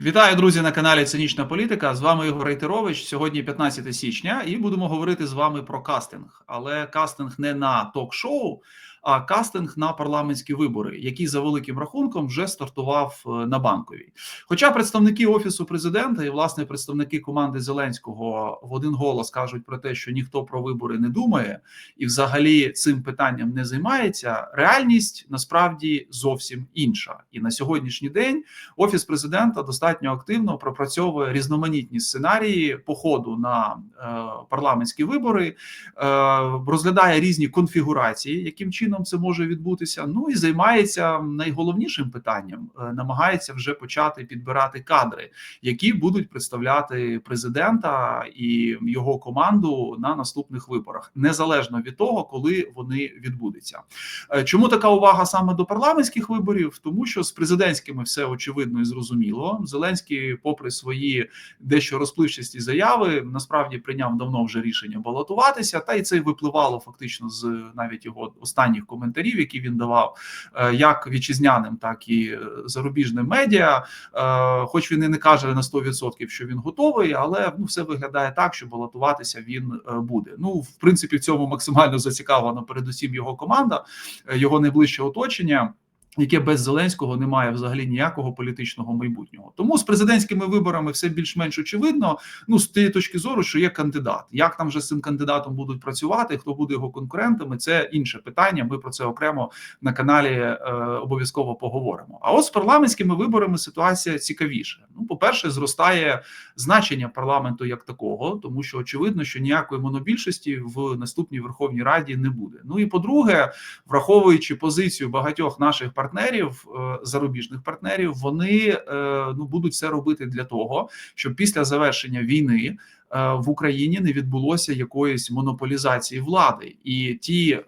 Вітаю, друзі, на каналі Цинічна Політика. З вами Ігор Рейтерович. Сьогодні 15 січня, і будемо говорити з вами про кастинг. Але кастинг не на ток-шоу, а кастинг на парламентські вибори, який за великим рахунком вже стартував е, на банковій. Хоча представники офісу президента і власне представники команди Зеленського в один голос кажуть про те, що ніхто про вибори не думає і, взагалі, цим питанням не займається. Реальність насправді зовсім інша. І на сьогоднішній день офіс президента достатньо активно пропрацьовує різноманітні сценарії походу на е, парламентські вибори, е, розглядає різні конфігурації, яким чином це може відбутися. Ну і займається найголовнішим питанням, е, намагається вже почати підбирати кадри, які будуть представляти президента і його команду на наступних виборах, незалежно від того, коли вони відбудуться. Е, Чому така увага саме до парламентських виборів? Тому що з президентськими все очевидно і зрозуміло. Зеленський, попри свої дещо розпливчасті заяви, насправді прийняв давно вже рішення балотуватися, та й це випливало фактично з навіть його останніх коментарів, які він давав, е, як вітчизняним, так і е, зарубіжним медіа. Е, Хоч він і не каже на 100%, що він готовий, але ну все виглядає так, що балотуватися він буде. Ну, в принципі, в цьому максимально зацікавлена передусім його команда, його найближче оточення. Яке без Зеленського не має взагалі ніякого політичного майбутнього, тому з президентськими виборами все більш-менш очевидно. Ну з тієї точки зору, що є кандидат. Як там вже з цим кандидатом будуть працювати? Хто буде його конкурентами? Це інше питання. Ми про це окремо на каналі е, обов'язково поговоримо. А от з парламентськими виборами ситуація цікавіша. Ну, по перше, зростає значення парламенту як такого, тому що очевидно, що ніякої монобільшості в наступній Верховній Раді не буде. Ну і по-друге, враховуючи позицію багатьох наших партнерів, е, зарубіжних партнерів, вони е, ну будуть все робити для того, щоб після завершення війни. Е, В Україні не відбулося якоїсь монополізації влади, і ті е,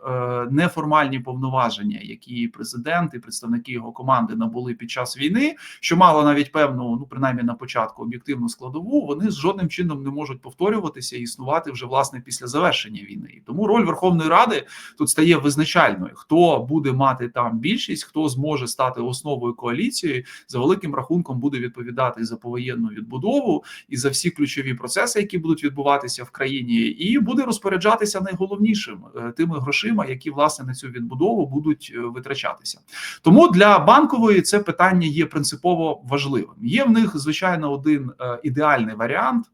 неформальні повноваження, які президент і представники його команди набули під час війни, що мало навіть певну, ну принаймні на початку об'єктивну складову, вони з жодним чином не можуть повторюватися і існувати вже власне після завершення війни. І тому роль Верховної Ради тут стає визначальною. Хто буде мати там більшість, хто зможе стати основою коаліції, за великим рахунком буде відповідати за повоєнну відбудову і за всі ключові процеси, які будуть відбуватися в країні, і буде розпоряджатися найголовнішим е, тими грошима, які власне на цю відбудову будуть е, витрачатися. Тому для банкової це питання є принципово важливим. Є в них звичайно один е, ідеальний варіант.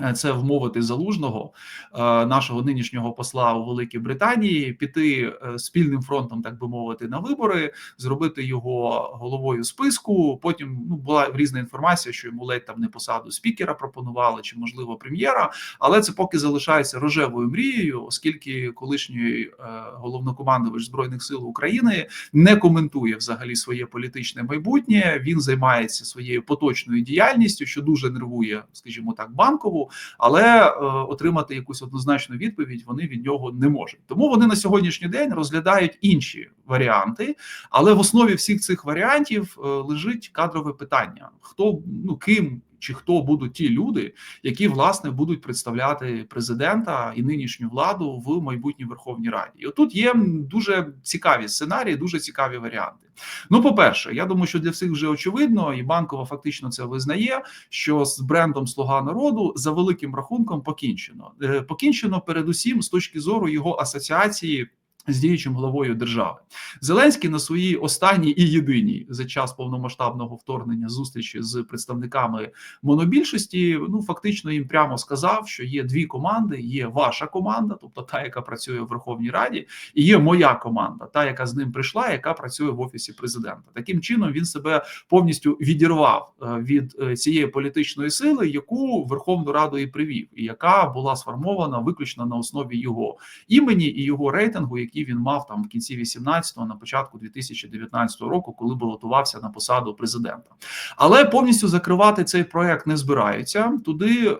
Е, Це вмовити залужного е, нашого нинішнього посла у Великій Британії, піти е, спільним фронтом, так би мовити, на вибори, зробити його головою списку. Потім ну була різна інформація, що йому ледь там не посаду спікера пропонували, чи можливо прем'єра. Але це поки залишається рожевою мрією, оскільки колишній головнокомандувач збройних сил України не коментує взагалі своє політичне майбутнє. Він займається своєю поточною діяльністю, що дуже нервує, скажімо так, банкову, але е, отримати якусь однозначну відповідь вони від нього не можуть. Тому вони на сьогоднішній день розглядають інші варіанти, але в основі всіх цих варіантів е, лежить кадрове питання: хто ну ким. Чи хто будуть ті люди, які власне будуть представляти президента і нинішню владу в майбутній Верховній Раді? І отут є дуже цікаві сценарії, дуже цікаві варіанти. Ну, по перше, я думаю, що для всіх вже очевидно, і банкова фактично це визнає. Що з брендом Слуга народу за великим рахунком покінчено. Е, Покінчено передусім з точки зору його асоціації. З діючим главою держави Зеленський на своїй останній і єдиній за час повномасштабного вторгнення зустрічі з представниками монобільшості. Ну фактично їм прямо сказав, що є дві команди: є ваша команда, тобто та, яка працює в Верховній Раді, і є моя команда, та яка з ним прийшла, яка працює в офісі президента. Таким чином він себе повністю відірвав е, від е, цієї політичної сили, яку Верховну Раду і привів, і яка була сформована виключно на основі його імені і його рейтингу, який він мав там в кінці 18-го, на початку 2019 року, коли балотувався на посаду президента. Але повністю закривати цей проект не збираються. Туди е,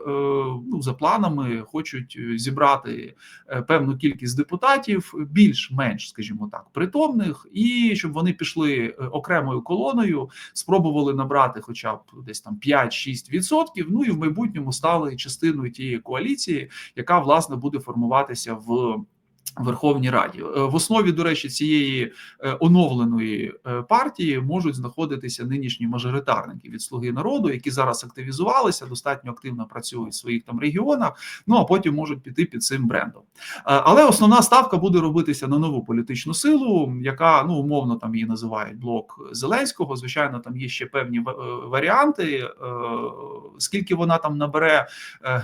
ну за планами хочуть е, зібрати е, певну кількість депутатів, більш-менш, скажімо так, притомних, і щоб вони пішли окремою колоною, спробували набрати, хоча б десь там 5-6%, Ну і в майбутньому стали частиною тієї коаліції, яка власне буде формуватися в. Верховній Раді е, в основі, до речі, цієї е, оновленої е, партії можуть знаходитися нинішні мажоритарники від слуги народу, які зараз активізувалися, достатньо активно працюють в своїх там регіонах. Ну а потім можуть піти під цим брендом. Але основна ставка буде робитися на нову політичну силу, яка ну умовно там її називають блок Зеленського. Звичайно, там є ще певні варіанти. Скільки вона там набере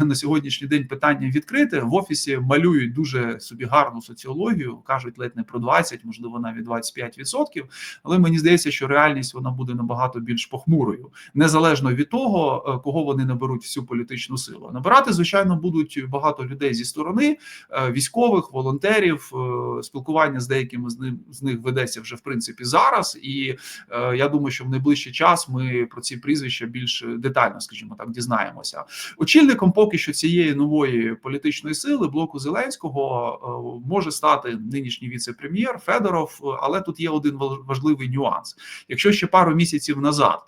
на сьогоднішній день питання відкрите в офісі малюють дуже собі гарно гарну соціологію, кажуть ледь не про 20, можливо, навіть 25%, Але мені здається, що реальність вона буде набагато більш похмурою, незалежно від того, е, кого вони наберуть всю політичну силу. Набирати, звичайно, будуть багато людей зі сторони е, військових, волонтерів. Е, спілкування з деякими з ним з них ведеться вже в принципі зараз. І я думаю, що в найближчий час ми про ці прізвища більш детально, скажімо так, дізнаємося. Очільником поки що цієї нової політичної сили блоку Зеленського може стати нинішній віце-прем'єр Федоров, але тут є один важливий нюанс. Якщо ще пару місяців назад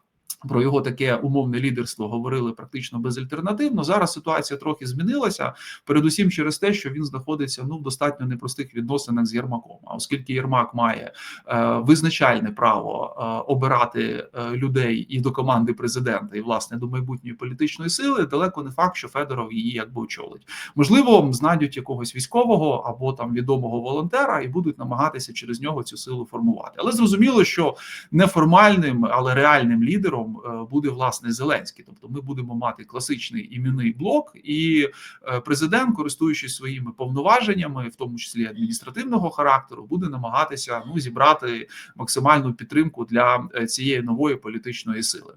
про його таке умовне лідерство говорили практично безальтернативно. Зараз ситуація трохи змінилася, передусім через те, що він знаходиться ну в достатньо непростих відносинах з Єрмаком. А оскільки Єрмак має е, визначальне право е, обирати е, людей і до команди президента, і власне до майбутньої політичної сили, далеко не факт, що Федоров її якби очолить. Можливо, знайдуть якогось військового або там відомого волонтера і будуть намагатися через нього цю силу формувати. Але зрозуміло, що неформальним, але реальним лідером. Е, буде власне Зеленський. Тобто, ми будемо мати класичний іменний блок, і е, президент, користуючись своїми повноваженнями, в тому числі адміністративного характеру, буде намагатися ну зібрати максимальну підтримку для е, цієї нової політичної сили.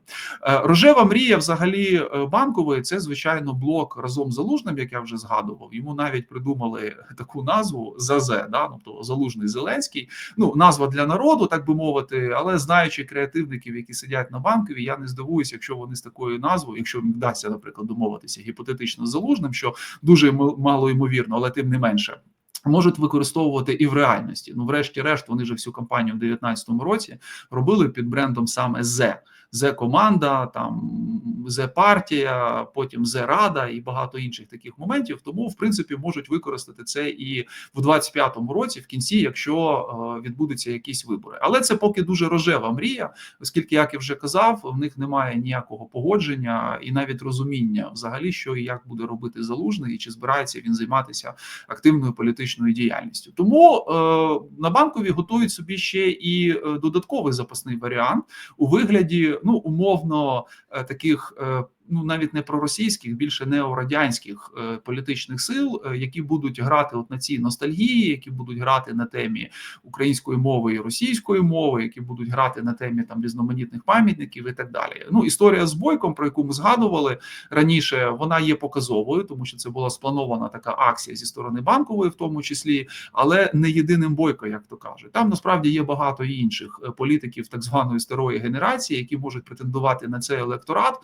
Рожева мрія, взагалі, банкової це звичайно блок разом з залужним, як я вже згадував. Йому навіть придумали таку назву ЗАЗ, да, тобто залужний Зеленський. Ну назва для народу, так би мовити, але знаючи креативників, які сидять на я не здивуюся, якщо вони з такою назвою, якщо вдасться, наприклад, домовитися гіпотетично залужним, що дуже мало ймовірно, але тим не менше. Можуть використовувати і в реальності. Ну, врешті-решт, вони ж всю кампанію в 2019 році робили під брендом саме Зе команда, там зе партія, потім зе рада і багато інших таких моментів. Тому, в принципі, можуть використати це і в 25-му році, в кінці, якщо е, відбудуться якісь вибори. Але це поки дуже рожева мрія, оскільки, як я вже казав, в них немає ніякого погодження і навіть розуміння, взагалі, що і як буде робити залужний, і чи збирається він займатися активною політичною діяльністю. Тому е, на банкові готують собі ще і е, додатковий запасний варіант у вигляді ну умовно е, таких е, ну навіть не проросійських, більше неорадянських е, політичних сил, е, які будуть грати от на цій ностальгії, які будуть грати на темі української мови і російської мови, які будуть грати на темі там різноманітних пам'ятників і так далі. Ну історія з бойком, про яку ми згадували раніше, вона є показовою, тому що це була спланована така акція зі сторони банкової, в тому числі, але не єдиним бойко, як то кажуть. Там насправді є багато інших е, політиків так званої старої генерації, які можуть претендувати на цей електорат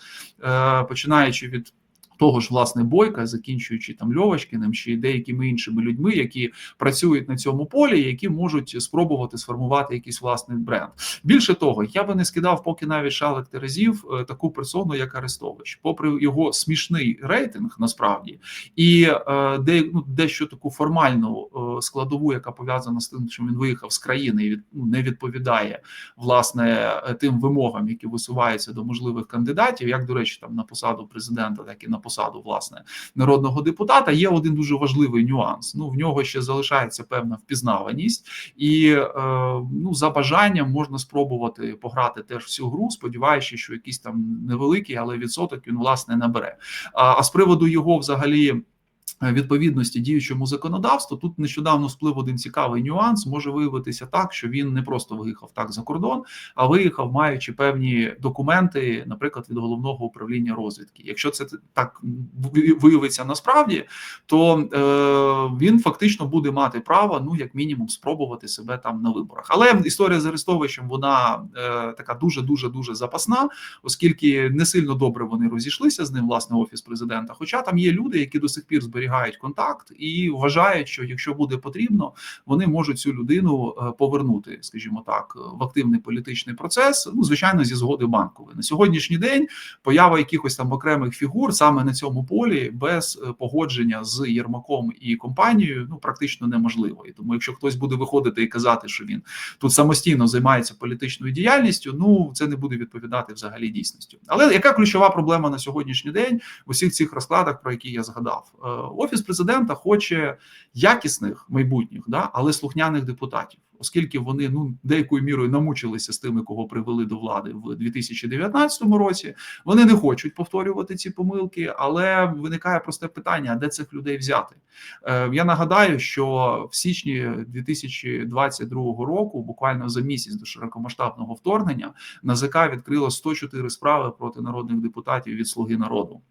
починаючи від того ж власне бойка, закінчуючи там Льовочкиним чи деякими іншими людьми, які працюють на цьому полі, які можуть спробувати сформувати якийсь власний бренд. Більше того, я би не скидав, поки навіть шалик Терезів е, таку персону, як Арестович, попри його смішний рейтинг, насправді і е, де ну дещо таку формальну е, складову, яка пов'язана з тим, що він виїхав з країни і від ну, не відповідає власне тим вимогам, які висуваються до можливих кандидатів, як до речі, там на посаду президента, так і на посаду посаду власне народного депутата. Є один дуже важливий нюанс. Ну в нього ще залишається певна впізнаваність, і е, ну за бажанням можна спробувати пограти теж всю гру, сподіваючись, що якийсь там невеликий, але відсоток він власне набере. А, а з приводу його взагалі. Е, відповідності діючому законодавству тут нещодавно сплив один цікавий нюанс. Може виявитися так, що він не просто виїхав так за кордон, а виїхав, маючи певні документи, наприклад, від головного управління розвідки. Якщо це так виявиться насправді, то е, він фактично буде мати право, ну як мінімум, спробувати себе там на виборах. Але історія з Арестовичем вона е, така дуже дуже дуже запасна, оскільки не сильно добре вони розійшлися з ним, власне, офіс президента. Хоча там є люди, які до сих пір зберігають зберігають контакт і вважають, що якщо буде потрібно, вони можуть цю людину е, повернути, скажімо так, в активний політичний процес. Ну звичайно, зі згоди банкової на сьогоднішній день поява якихось там окремих фігур саме на цьому полі без е, погодження з Єрмаком і компанією ну практично неможливо. І тому, якщо хтось буде виходити і казати, що він тут самостійно займається політичною діяльністю, ну це не буде відповідати взагалі дійсністю. Але яка ключова проблема на сьогоднішній день в усіх цих розкладах, про які я згадав? Офіс президента хоче якісних майбутніх, да, але слухняних депутатів, оскільки вони ну деякою мірою намучилися з тими, кого привели до влади в 2019 році. Вони не хочуть повторювати ці помилки, але виникає просте питання: де цих людей взяти? Е, Я нагадаю, що в січні 2022 року, буквально за місяць до широкомасштабного вторгнення, НАЗК відкрило 104 справи проти народних депутатів від Слуги народу.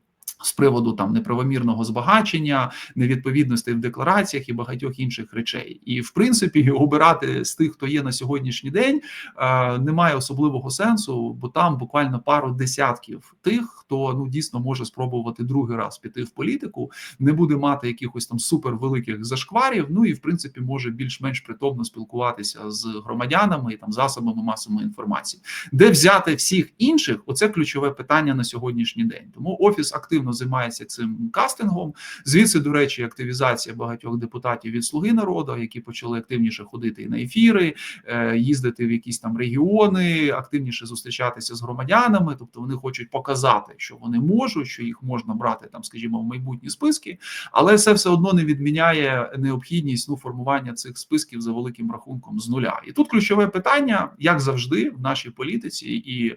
З приводу там неправомірного збагачення, невідповідностей в деклараціях і багатьох інших речей, і в принципі обирати з тих, хто є на сьогоднішній день, е, немає особливого сенсу, бо там буквально пару десятків тих, хто ну дійсно може спробувати другий раз піти в політику, не буде мати якихось там супервеликих зашкварів. Ну і в принципі може більш-менш притомно спілкуватися з громадянами і там засобами масової інформації, де взяти всіх інших. Оце ключове питання на сьогоднішній день. Тому офіс активно займається цим кастингом. Звідси, до речі, активізація багатьох депутатів від Слуги народу, які почали активніше ходити на ефіри, е, їздити в якісь там регіони, активніше зустрічатися з громадянами. Тобто вони хочуть показати, що вони можуть, що їх можна брати там, скажімо, в майбутні списки, але це все одно не відміняє необхідність ну формування цих списків за великим рахунком з нуля. І тут ключове питання, як завжди, в нашій політиці, і е,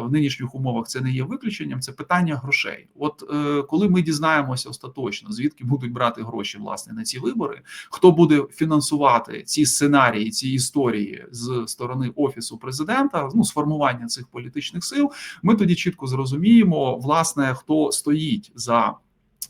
в нинішніх умовах це не є виключенням. Це питання грошей. От е, коли ми дізнаємося остаточно, звідки будуть брати гроші власне на ці вибори, хто буде фінансувати ці сценарії, ці історії з сторони офісу президента, ну сформування цих політичних сил, ми тоді чітко зрозуміємо, власне, хто стоїть за.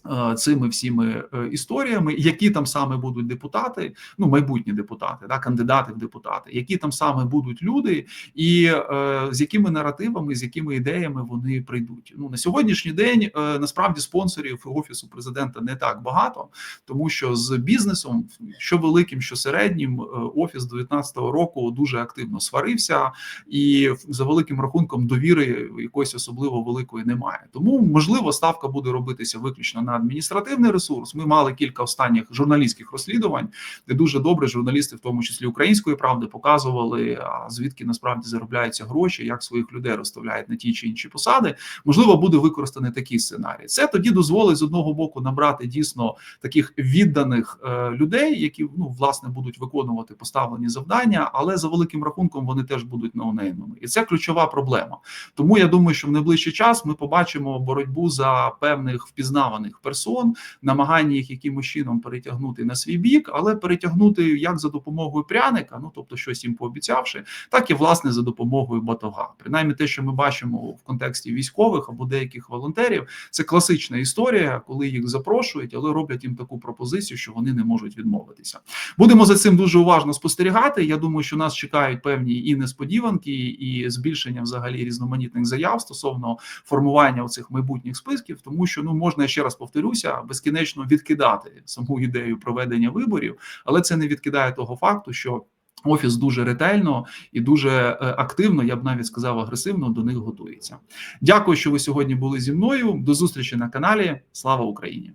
Е, Цими всіми е, історіями, які там саме будуть депутати, ну майбутні депутати, да, кандидати в депутати, які там саме будуть люди, і е, з якими наративами, з якими ідеями вони прийдуть. Ну на сьогоднішній день насправді спонсорів офісу президента не так багато, тому що з бізнесом, що великим, що середнім, офіс 19-го року дуже активно сварився, і за великим рахунком довіри якоїсь особливо великої немає. Тому можливо ставка буде робитися виключно на адміністративний ресурс. Ми мали кілька останніх журналістських розслідувань, де дуже добре журналісти, в тому числі української правди, показували звідки насправді заробляються гроші, як своїх людей розставляють на ті чи інші посади. Можливо, буде використаний такий сценарій. Це тоді дозволить з одного боку набрати дійсно таких відданих е, людей, які ну власне будуть виконувати поставлені завдання, але за великим рахунком вони теж будуть ноунеймами. і це ключова проблема. Тому я думаю, що в найближчий час ми побачимо боротьбу за певних впізнаваних персон, намагання їх якимось чином перетягнути на свій бік, але перетягнути як за допомогою пряника, ну тобто щось їм пообіцявши, так і власне за допомогою батога. Принаймні, те, що ми бачимо в контексті військових або деяких волонтерів, це класична історія, коли їх запрошують, але роблять їм таку пропозицію, що вони не можуть відмовитися. Будемо за цим дуже уважно спостерігати. Я думаю, що нас чекають певні і несподіванки, і збільшення взагалі різноманітних заяв стосовно формування оцих майбутніх списків, тому що ну можна ще раз повторюся, безкінечно відкидати саму ідею проведення виборів, але це не відкидає того факту, що Офіс дуже ретельно і дуже е, активно, я б навіть сказав, агресивно до них готується. Дякую, що ви сьогодні були зі мною. До зустрічі на каналі. Слава Україні!